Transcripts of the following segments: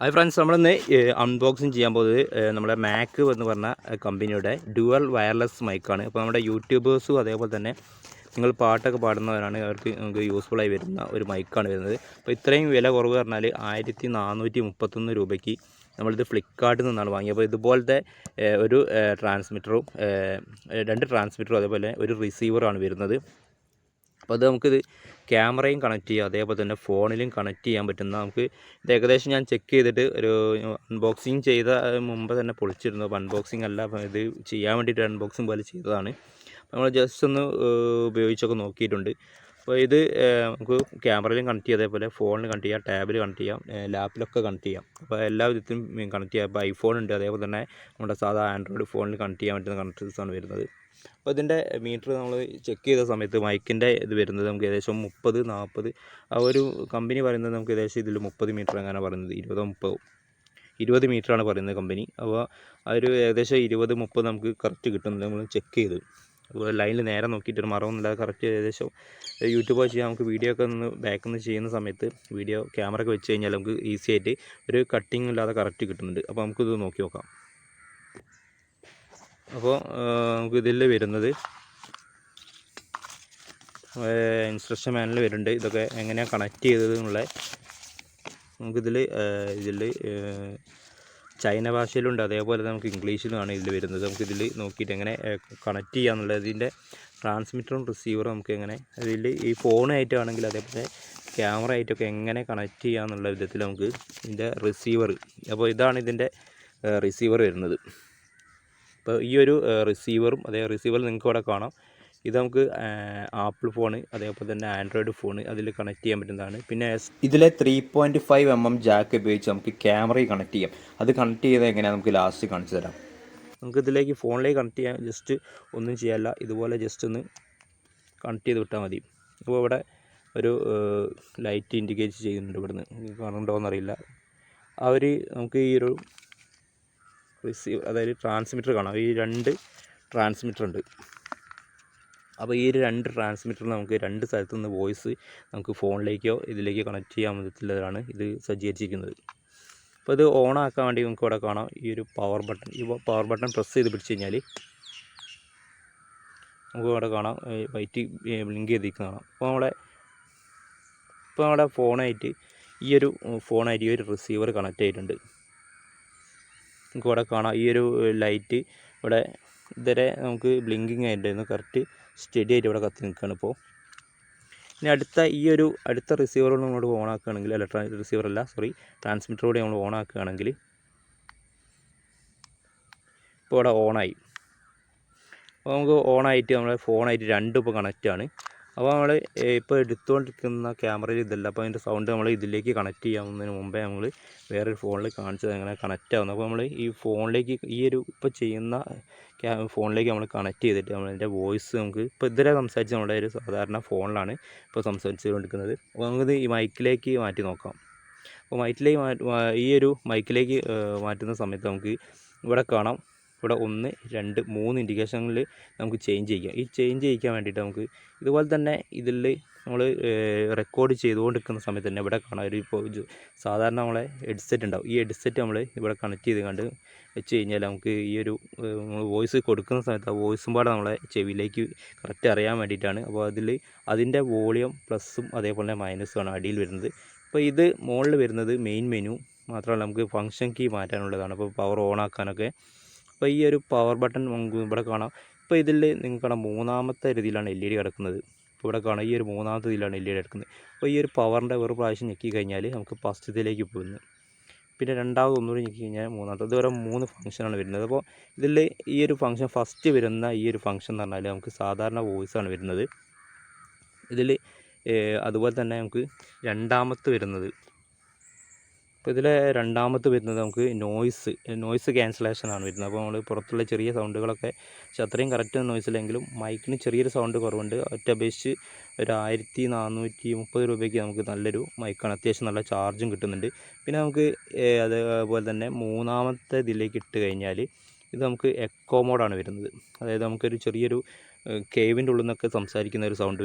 Hi friends നമ്മളിന്ന് unboxing ചെയ്യാൻ പോകുന്നത് നമ്മുടെ മാക്ക് എന്ന് പറഞ്ഞ കമ്പനിയുടെ ഡുവൽ വയർലെസ് മൈക്കാണ് അപ്പോൾ നമ്മുടെ യൂട്യൂബേഴ്സും അതേപോലെ തന്നെ നിങ്ങൾ പാട്ടൊക്കെ പാടുന്നവരാണ് അവർക്ക് നമുക്ക് യൂസ്ഫുൾ ആയി വരുന്ന ഒരു മൈക്കാണ് വരുന്നത്. അപ്പോൾ ഇത്രയും വില കുറവ് പറഞ്ഞാൽ ആയിരത്തി നാനൂറ്റി മുപ്പത്തൊന്ന് രൂപയ്ക്ക് നമ്മളിത് ഫ്ലിപ്കാർട്ടിൽ നിന്നാണ് വാങ്ങിയത്. അപ്പോൾ ഇതുപോലത്തെ ഒരു ട്രാൻസ്മിറ്ററും രണ്ട് ട്രാൻസ്മിറ്ററും അതേപോലെ ഒരു റിസീവറാണ് വരുന്നത്. അപ്പോൾ അത് നമുക്കിത് ക്യാമറയും കണക്ട് ചെയ്യാം. അതേപോലെ തന്നെ ഫോണിലും കണക്ട് ചെയ്യാൻ പറ്റുന്ന നമുക്ക് ഇത് ഏകദേശം ഞാൻ ചെക്ക് ചെയ്തിട്ട് ഒരു അൺബോക്സിങ് ചെയ്ത മുമ്പ് തന്നെ പൊളിച്ചിരുന്നു. അപ്പോൾ അൺബോക്സിങ് അല്ല ഇത് ചെയ്യാൻ വേണ്ടിയിട്ട് അൺബോക്സിങ് പോലെ ചെയ്തതാണ്. നമ്മൾ ജസ്റ്റ് ഒന്ന് ഉപയോഗിച്ചൊക്കെ നോക്കിയിട്ടുണ്ട്. അപ്പോൾ ഇത് നമുക്ക് ക്യാമറയിലും കണക്ട് ചെയ്യാം. അതേപോലെ ഫോണിൽ കണക്ട് ചെയ്യാം. ടാബിൽ കണക്ട് ചെയ്യാം. ലാപ്പിലൊക്കെ കണക്ട് ചെയ്യാം. അപ്പോൾ എല്ലാ വിധത്തിലും കണക്ട് ചെയ്യാം. ഇപ്പോൾ ഐഫോൺ ഉണ്ട്. അതേപോലെ തന്നെ നമ്മുടെ സാധാ ആൻഡ്രോയിഡ് ഫോണിൽ കണക്ട് ചെയ്യാൻ പറ്റുന്ന കണക്ടേഴ്സാണ് വരുന്നത്. അപ്പോൾ ഇതിന്റെ മീറ്റർ നമ്മൾ ചെക്ക് ചെയ്ത സമയത്ത് മൈക്കിന്റെ ഇത് വരുന്നത് നമുക്ക് ഏകദേശം മുപ്പത് നാൽപ്പത് ആ ഒരു കമ്പനി പറയുന്നത് നമുക്ക് ഏകദേശം ഇതിൽ മുപ്പത് മീറ്റർ അങ്ങനെ പറയുന്നത്? ഇരുപതോ മുപ്പതോ? ഇരുപത് മീറ്ററാണ് പറയുന്നത് കമ്പനി. അപ്പോൾ ആ ഒരു ഏകദേശം ഇരുപത് മുപ്പത് നമുക്ക് കറക്റ്റ് കിട്ടുന്നുണ്ട് നമ്മൾ ചെക്ക് ചെയ്ത്. ലൈനിൽ നേരെ നോക്കിയിട്ട് മറവൊന്നുമില്ലാതെ കറക്റ്റ് ഏകദേശം യൂട്യൂബ് വെച്ച് നമുക്ക് വീഡിയോ ഒക്കെ ഒന്ന് ബാക്കിൽ നിന്ന് ചെയ്യുന്ന സമയത്ത് വീഡിയോ ക്യാമറ ഒക്കെ വെച്ച് കഴിഞ്ഞാൽ നമുക്ക് ഈസി ആയിട്ട് ഒരു കട്ടിങ് ഇല്ലാതെ കറക്റ്റ് കിട്ടുന്നുണ്ട്. അപ്പോൾ നമുക്കിത് നോക്കി നോക്കാം. അപ്പോൾ നമുക്ക് ഇതിൽ വരുന്നത്. ഇൻസ്ട്രക്ഷൻ മാനിൽ വരുന്നുണ്ട്. ഇതൊക്കെ എങ്ങനെയാണ് കണക്ട് ചെയ്തത് എന്നുള്ള. നമുക്കിതിൽ ഇതിൽ ചൈന ഭാഷയിലുണ്ട്. അതേപോലെ നമുക്ക് ഇംഗ്ലീഷിലുമാണ് ഇതിൽ വരുന്നത്. നമുക്കിതിൽ നോക്കിയിട്ട് എങ്ങനെ കണക്ട് ചെയ്യാന്നുള്ളത് ഇതിന്റെ ട്രാൻസ്മിറ്ററും റിസീവറും നമുക്ക് എങ്ങനെ ഇതിൽ ഈ ഫോണായിട്ടാണെങ്കിൽ അതേപോലെ ക്യാമറ ആയിട്ടൊക്കെ എങ്ങനെ കണക്ട് ചെയ്യാന്നുള്ള വിധത്തിൽ നമുക്ക് ഇതിന്റെ റിസീവർ അപ്പോൾ ഇതാണ് ഇതിന്റെ റിസീവർ വരുന്നത്. അപ്പോൾ ഈ ഒരു റിസീവറും അതേ റിസീവർ നിങ്ങൾക്ക് ഇവിടെ കാണാം. ഇത് നമുക്ക് ആപ്പിൾ ഫോണ് അതേപോലെ തന്നെ ആൻഡ്രോയിഡ് ഫോൺ അതിൽ കണക്ട് ചെയ്യാൻ പറ്റുന്നതാണ്. പിന്നെ ഇതിലെ three point five M M jack ഉപയോഗിച്ച് നമുക്ക് ക്യാമറയിൽ കണക്ട് ചെയ്യാം. അത് കണക്ട് ചെയ്ത് എങ്ങനെയാണ് നമുക്ക് ലാസ്റ്റ് കാണിച്ചു തരാം. നമുക്ക് ഇതിലേക്ക് ഫോണിലേക്ക് കണക്ട് ചെയ്യാൻ ജസ്റ്റ് ഒന്നും ചെയ്യാല്ല ഇതുപോലെ ജസ്റ്റ് ഒന്ന് കണക്ട് ചെയ്ത് വിട്ടാൽ മതി. അപ്പോൾ ഇവിടെ ഒരു ലൈറ്റ് ഇൻഡിക്കേറ്റ് ചെയ്യുന്നുണ്ട് ഇവിടുന്ന്. കാണുന്നുണ്ടോ എന്നറിയില്ല. അവർ നമുക്ക് ഈ ഒരു റിസീവ് അതായത് ട്രാൻസ്മിറ്റർ കാണാം. ഈ രണ്ട് ട്രാൻസ്മിറ്റർ ഉണ്ട്. അപ്പോൾ ഈ ഒരു രണ്ട് ട്രാൻസ്മിറ്റർ നമുക്ക് രണ്ട് സ്ഥലത്തു നിന്ന് വോയിസ് നമുക്ക് ഫോണിലേക്കോ ഇതിലേക്കോ കണക്ട് ചെയ്യാൻ പറ്റത്തില്ലതാണ് ഇത് സജ്ജീകരിച്ചിരിക്കുന്നത്. അപ്പോൾ ഇത് ഓൺ ആക്കാൻ വേണ്ടി നമുക്ക് ഇവിടെ കാണാം. ഈ ഒരു പവർ ബട്ടൺ ഈ പവർ ബട്ടൺ പ്രസ് ചെയ്ത് പിടിച്ച് കഴിഞ്ഞാൽ നമുക്ക് ഇവിടെ കാണാം. വൈറ്റ് ബ്ലിങ്ക് ചെയ്തിരിക്കുന്ന കാണാം. അപ്പോൾ നമ്മുടെ ഇപ്പോൾ നമ്മുടെ ഫോണായിട്ട് ഈ ഒരു ഫോണായിട്ട് ഈ ഒരു റിസീവർ കണക്റ്റ് ചെയ്തിട്ടുണ്ട്. നമുക്ക് ഇവിടെ കാണാം. ഈ ഒരു ലൈറ്റ് ഇവിടെ ഇതുവരെ നമുക്ക് ബ്ലിങ്കിങ് ആയിട്ടുണ്ടായിരുന്നു. കറക്റ്റ് സ്റ്റഡി ആയിട്ട് ഇവിടെ കത്തി നിൽക്കുകയാണ് ഇപ്പോൾ ഇനി അടുത്ത ഈ ഒരു അടുത്ത റിസീവറോട് നമ്മൾ ഓൺ ആക്കുകയാണെങ്കിൽ അല്ല റിസീവർ അല്ല സോറി ട്രാൻസ്മിറ്റർ കൂടി നമ്മൾ ഓൺ ആക്കുകയാണെങ്കിൽ ഇപ്പോൾ ഇവിടെ ഓണായി അപ്പോൾ നമുക്ക് ഓണായിട്ട് നമ്മുടെ ഫോണായിട്ട് രണ്ടും ഇപ്പോൾ കണക്റ്റാണ് അപ്പോൾ നമ്മൾ ഇപ്പോൾ എടുത്തുകൊണ്ടിരിക്കുന്ന ക്യാമറയിൽ ഇതല്ല. അപ്പോൾ അതിന്റെ സൗണ്ട് നമ്മൾ ഇതിലേക്ക് കണക്ട് ചെയ്യാവുന്നതിന് മുമ്പേ നമ്മൾ വേറൊരു ഫോണിൽ കാണിച്ചത് എങ്ങനെ കണക്റ്റ് ആവുന്നത് അപ്പോൾ നമ്മൾ ഈ ഫോണിലേക്ക് ഈ ഒരു ഇപ്പോൾ ചെയ്യുന്ന ഫോണിലേക്ക് നമ്മൾ കണക്ട് ചെയ്തിട്ട് നമ്മളതിന്റെ വോയിസ് നമുക്ക് ഇപ്പോൾ ഇതുവരെ സംസാരിച്ച് നമ്മുടെ ഒരു സാധാരണ ഫോണിലാണ് ഇപ്പോൾ സംസാരിച്ചുകൊണ്ടിരിക്കുന്നത്. അപ്പോൾ നമുക്കിത് ഈ മൈക്കിലേക്ക് മാറ്റി നോക്കാം. അപ്പോൾ മൈക്കിലേക്ക് ഈ ഒരു മൈക്കിലേക്ക് മാറ്റുന്ന സമയത്ത് നമുക്ക് ഇവിടെ കാണാം. ഇവിടെ ഒന്ന് രണ്ട് മൂന്ന് ഇൻഡിക്കേഷനിൽ നമുക്ക് ചേഞ്ച് ചെയ്യാം. ഈ ചേഞ്ച് ചെയ്യിക്കാൻ വേണ്ടിയിട്ട് നമുക്ക് ഇതുപോലെ തന്നെ ഇതിൽ നമ്മൾ റെക്കോർഡ് ചെയ്തുകൊണ്ടിരിക്കുന്ന സമയത്ത് തന്നെ ഇവിടെ കാണാം. ഒരു ഇപ്പോൾ സാധാരണ നമ്മളെ ഹെഡ്സെറ്റ് ഉണ്ടാവും. ഈ ഹെഡ്സെറ്റ് നമ്മൾ ഇവിടെ കണക്ട് ചെയ്ത് കണ്ട് വെച്ച് കഴിഞ്ഞാൽ നമുക്ക് ഈ ഒരു വോയിസ് കൊടുക്കുന്ന സമയത്ത് ആ വോയിസും പാടെ നമ്മളെ ചെവിയിലേക്ക് കറക്റ്റ് അറിയാൻ വേണ്ടിയിട്ടാണ്. അപ്പോൾ അതിൽ അതിന്റെ വോളിയം പ്ലസ്സും അതേപോലെ തന്നെ മൈനസും ആണ് അടിയിൽ വരുന്നത്. അപ്പോൾ ഇത് മുകളിൽ വരുന്നത് മെയിൻ മെനു മാത്രമല്ല നമുക്ക് ഫങ്ഷൻ കീ മാറ്റാനുള്ളതാണ്. അപ്പോൾ പവർ ഓൺ ആക്കാനൊക്കെ അപ്പോൾ ഈ ഒരു പവർ ബട്ടൺ നമുക്ക് ഇവിടെ കാണാം. ഇപ്പോൾ ഇതിൽ നിങ്ങൾക്ക് കാണാം മൂന്നാമത്തെ രീതിയിലാണ് എൽ ഇ ഡി കിടക്കുന്നത്. ഇവിടെ കാണാം ഈ ഒരു മൂന്നാമത്തെ രീതിയിലാണ് എൽ ഇ ഡി കിടക്കുന്നത്. അപ്പോൾ ഈ ഒരു പവറിന്റെ ഒരു പ്രാവശ്യം ഞെക്കി കഴിഞ്ഞാൽ നമുക്ക് ഫസ്റ്റ് ഇതിലേക്ക് പോകുന്നു. പിന്നെ രണ്ടാമത് ഒന്നുകൂടി ഞെക്കി കഴിഞ്ഞാൽ മൂന്നാമത്തെ. ഇതുവരെ മൂന്ന് ഫംഗ്ഷനാണ് വരുന്നത്. അപ്പോൾ ഇതിൽ ഈ ഒരു ഫംഗ്ഷൻ ഫസ്റ്റ് വരുന്ന ഈ ഒരു ഫംഗ്ഷൻ എന്ന് പറഞ്ഞാൽ നമുക്ക് സാധാരണ വോയിസാണ് വരുന്നത്. ഇതിൽ അതുപോലെ തന്നെ നമുക്ക് രണ്ടാമത്തെ വരുന്നത്. അപ്പോൾ ഇതിലെ രണ്ടാമത്തെ വരുന്നത് നമുക്ക് നോയ്സ് നോയ്സ് ക്യാൻസലേഷൻ ആണ് വരുന്നത്. അപ്പോൾ നമ്മൾ പുറത്തുള്ള ചെറിയ സൗണ്ടുകളൊക്കെ പക്ഷെ അത്രയും കറക്റ്റ് നോയ്സ് ഇല്ലെങ്കിലും മൈക്കിന് ചെറിയൊരു സൗണ്ട് കുറവുണ്ട്. ഒറ്റ അപേക്ഷിച്ച് ഒരു ആയിരത്തി നാനൂറ്റി മുപ്പത് രൂപയ്ക്ക് നമുക്ക് നല്ലൊരു മൈക്കാണ് അത്യാവശ്യം നല്ല ചാർജും കിട്ടുന്നുണ്ട്. പിന്നെ നമുക്ക് അതേപോലെ തന്നെ മൂന്നാമത്തെ ഇതിലേക്ക് ഇട്ട് കഴിഞ്ഞാൽ ഇത് നമുക്ക് എക്കോ മോഡാണ് വരുന്നത്. അതായത് നമുക്കൊരു ചെറിയൊരു കേവിന്റെ ഉള്ളിൽ നിന്നൊക്കെ സംസാരിക്കുന്ന ഒരു സൗണ്ട്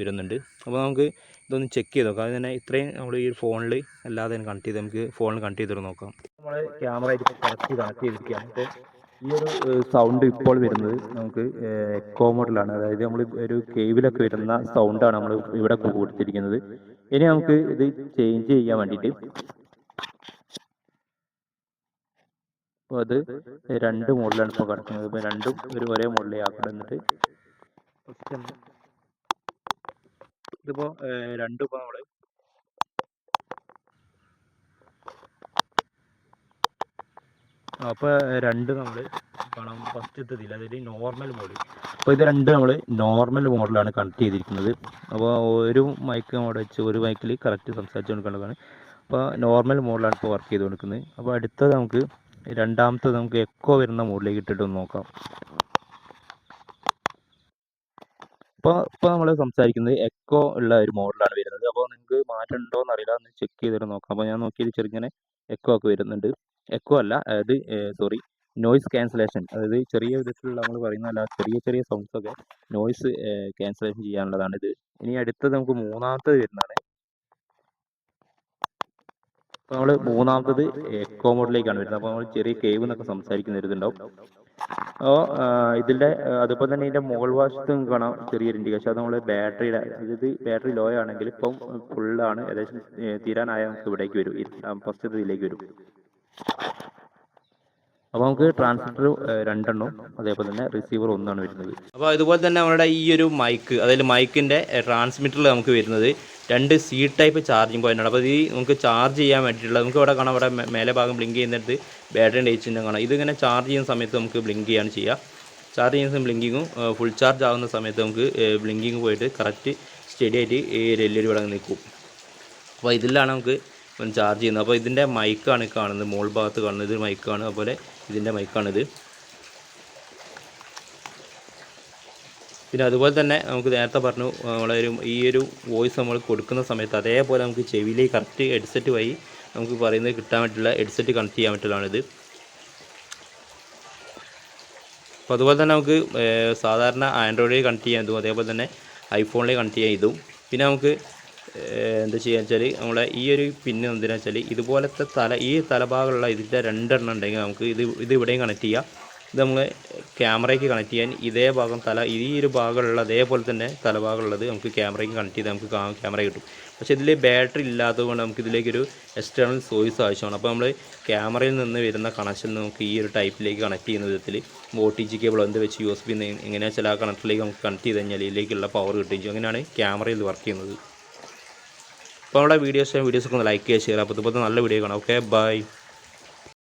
വരുന്നുണ്ട്. അപ്പോൾ നമുക്ക് ഇതൊന്ന് ചെക്ക് ചെയ്ത് നോക്കാം. അത് തന്നെ ഇത്രയും നമ്മൾ ഈ ഫോണിൽ അല്ലാതെ തന്നെ കണക്ട് ചെയ്ത് നമുക്ക് ഫോണിൽ കണക്ട് ചെയ്തിട്ട് നോക്കാം. നമ്മൾ ക്യാമറ ഇപ്പോൾ കറക്റ്റ് കണക്ട് ചെയ്തിരിക്കുകയാണ്. അപ്പോൾ ഈ ഒരു സൗണ്ട് ഇപ്പോൾ വരുന്നത് നമുക്ക് എക്കോ മോഡലാണ് അതായത് നമ്മൾ ഒരു കേവിലൊക്കെ വരുന്ന സൗണ്ടാണ് നമ്മൾ ഇവിടെ കൊടുത്തിരിക്കുന്നത്. ഇനി നമുക്ക് ഇത് ചേഞ്ച് ചെയ്യാൻ വേണ്ടിയിട്ട് അപ്പോൾ അത് രണ്ട് മോഡലാണ് ഇപ്പോൾ കിടക്കുന്നത്. ഇപ്പോൾ രണ്ടും ഒരു ഒരേ മോഡലേ ആക്കണം എന്നിട്ട്. ഇതിപ്പോൾ രണ്ടും ഇപ്പോൾ നമ്മൾ അപ്പോൾ രണ്ട് നമ്മൾ കാണാം ഫസ്റ്റത്തെ ഇതിൽ അതായത് നോർമൽ മോഡ് അപ്പോൾ ഇത് രണ്ട് നമ്മൾ നോർമൽ മോഡലാണ് കണക്ട് ചെയ്തിരിക്കുന്നത്. അപ്പോൾ ഒരു മൈക്ക് മോഡ് വെച്ച് ഒരു മൈക്കിൽ കറക്റ്റ് സംസാരിച്ചു കൊടുക്കേണ്ടതാണ് അപ്പോൾ നോർമൽ മോഡലാണ് ഇപ്പോൾ വർക്ക് ചെയ്ത് കൊടുക്കുന്നത് അപ്പോൾ അടുത്തത് നമുക്ക് രണ്ടാമത്തെ നമുക്ക് എക്കോ വരുന്ന മോഡിലേക്ക് ഇട്ടിട്ട് നോക്കാം. ഇപ്പോൾ ഇപ്പോൾ നമ്മൾ സംസാരിക്കുന്നത് എക്കോ ഉള്ള ഒരു മോഡലാണ് വരുന്നത്. അപ്പോൾ നിങ്ങൾക്ക് മാറ്റം ഉണ്ടോ എന്ന് അറിയില്ല ഒന്ന് ചെക്ക് ചെയ്തിട്ട് നോക്കാം. അപ്പോൾ ഞാൻ നോക്കിയത് ചെറുങ്ങനെ എക്കോ ഒക്കെ വരുന്നുണ്ട്. എക്കോ അല്ല അതായത് സോറി നോയ്സ് ക്യാൻസലേഷൻ അതായത് ചെറിയ വിധത്തിലുള്ള നമ്മൾ പറയുന്ന അല്ല ചെറിയ ചെറിയ സൗണ്ട്സ് ഒക്കെ നോയ്സ് ക്യാൻസലേഷൻ ചെയ്യാനുള്ളതാണ് ഇത്. ഇനി അടുത്തത് നമുക്ക് മൂന്നാമത്തത് വരുന്നതാണ്. അപ്പോൾ നമ്മൾ മൂന്നാമത്തത് എക്കോ മോഡിലേക്കാണ് വരുന്നത്. അപ്പോൾ നമ്മൾ ചെറിയ കേവ് എന്നൊക്കെ സംസാരിക്കുന്ന ഒരു ഇതുണ്ടാവും. അപ്പോൾ ഇതിന്റെ അതുപോലെ തന്നെ ഇതിന്റെ മുകൾ വശത്ത് നിങ്ങൾക്ക് കാണാം ചെറിയൊരു ഇൻഡിക്കേഷൻ അത് നമ്മൾ ബാറ്ററിയുടെ ഇത് ബാറ്ററി ലോ ആണെങ്കിൽ ഇപ്പം ആണ് ഏകദേശം തീരാനായ നമുക്ക് ഇവിടേക്ക് വരും. ഫസ്റ്റ് ഇതിലേക്ക് വരും. അപ്പോൾ നമുക്ക് ട്രാൻസ്മിറ്റർ രണ്ടെണ്ണം അതേപോലെ തന്നെ റിസീവർ ഒന്നാണ് വരുന്നത്. അപ്പോൾ അതുപോലെ തന്നെ നമ്മുടെ ഈ ഒരു മൈക്ക് അതായത് മൈക്കിന്റെ ട്രാൻസ്മിറ്ററിൽ നമുക്ക് വരുന്നത് രണ്ട് സി ടൈപ്പ് ചാർജിങ് പോയിന്റ് ആണ്. അപ്പോൾ ഇത് നമുക്ക് ചാർജ് ചെയ്യാൻ വേണ്ടിയിട്ടുള്ള നമുക്ക് ഇവിടെ കാണാം ഇവിടെ മേലെ ഭാഗം ബ്ലിങ്ക് ചെയ്യുന്നിടത്ത് ബാറ്ററിന്റെ ചിഹ്നം കാണാം. ഇതിങ്ങനെ ചാർജ് ചെയ്യുന്ന സമയത്ത് നമുക്ക് ബ്ലിങ്ക് ചെയ്യാണ് ചെയ്യുക. ചാർജ് ചെയ്യുന്ന ബ്ലിങ്കിങ്ങും ഫുൾ ചാർജ് ആകുന്ന സമയത്ത് നമുക്ക് ബ്ലിങ്കിങ് പോയിട്ട് കറക്റ്റ് സ്റ്റഡി ആയിട്ട് ഈ എൽ ഇവിടെ നിൽക്കും. അപ്പോൾ ഇതിലാണ് നമുക്ക് ചാർജ് ചെയ്യുന്നത്. അപ്പോൾ ഇതിന്റെ മൈക്കാണ് കാണുന്നത്. മോൾ ഭാഗത്ത് കാണുന്നത്. മൈക്കാണ് അതുപോലെ ഇതിന്റെ മൈക്കാണിത് പിന്നെ അതുപോലെ തന്നെ നമുക്ക് നേരത്തെ പറഞ്ഞു വളരെ ഈ ഒരു വോയിസ് നമ്മൾ കൊടുക്കുന്ന സമയത്ത് അതേപോലെ നമുക്ക് ചെവിയിലേക്ക് കറക്റ്റ് ഹെഡ്സെറ്റ് വഴി നമുക്ക് പറയുന്നത് കിട്ടാൻ പറ്റുള്ള ഹെഡ്സെറ്റ് കണക്ട് ചെയ്യാൻ പറ്റുള്ളതാണിത് അപ്പോൾ അതുപോലെ തന്നെ നമുക്ക് സാധാരണ ആൻഡ്രോയിഡിൽ കണക്ട് ചെയ്യാൻ ഇതും അതേപോലെ തന്നെ ഐഫോണിൽ കണക്ട് ചെയ്യാൻ ഇതും. പിന്നെ നമുക്ക് എന്താ ചെയ്യുക വെച്ചാൽ നമ്മളെ ഈ ഒരു പിന്ന് എന്തിനാ വെച്ചാൽ ഇതുപോലത്തെ തല ഈ തലഭാഗമുള്ള ഇതിന്റെ രണ്ടെണ്ണം ഉണ്ടെങ്കിൽ നമുക്ക് ഇത് ഇത് ഇവിടെയും കണക്ട് ചെയ്യാം. ഇത് നമ്മൾ ക്യാമറയ്ക്ക് കണക്ട് ചെയ്യാൻ ഇതേ ഭാഗം തല ഈ ഒരു ഭാഗമുള്ള അതേപോലെ തന്നെ തലഭാഗമുള്ളത് നമുക്ക് ക്യാമറയ്ക്ക് കണക്ട് ചെയ്താൽ നമുക്ക് ക്യാമറ കിട്ടും. പക്ഷേ ഇതിൽ ബാറ്ററി ഇല്ലാത്തതുകൊണ്ട് നമുക്ക് ഇതിലേക്കൊരു എക്സ്റ്റേണൽ സോഴ്സ് ആവശ്യമാണ്. അപ്പോൾ നമ്മൾ ക്യാമറയിൽ നിന്ന് വരുന്ന കണക്ഷൻ നമുക്ക് ഈ ഒരു ടൈപ്പിലേക്ക് കണക്ട് ചെയ്യുന്ന വിധത്തിൽ ഒ ടി ജി കേബിൾ എന്ത് വെച്ച് യു എസ് ബി എങ്ങനെയാ വെച്ചാൽ ആ കണക്ടറിലേക്ക് നമുക്ക് കണക്ട് ചെയ്ത് കഴിഞ്ഞാൽ ഇതിലേക്കുള്ള പവർ കിട്ടുകയും ചെയ്യും. അങ്ങനെയാണ് ക്യാമറയിൽ വർക്ക് ചെയ്യുന്നത്. അപ്പോൾ നമ്മുടെ വീഡിയോസ് വീഡിയോസൊക്കെ ഒന്ന് ലൈക്ക് ചെയ്യുക ഷെയർ അപ്പോൾ ഇതുപോലത്തെ നല്ല വീഡിയോ കാണാം. Okay bye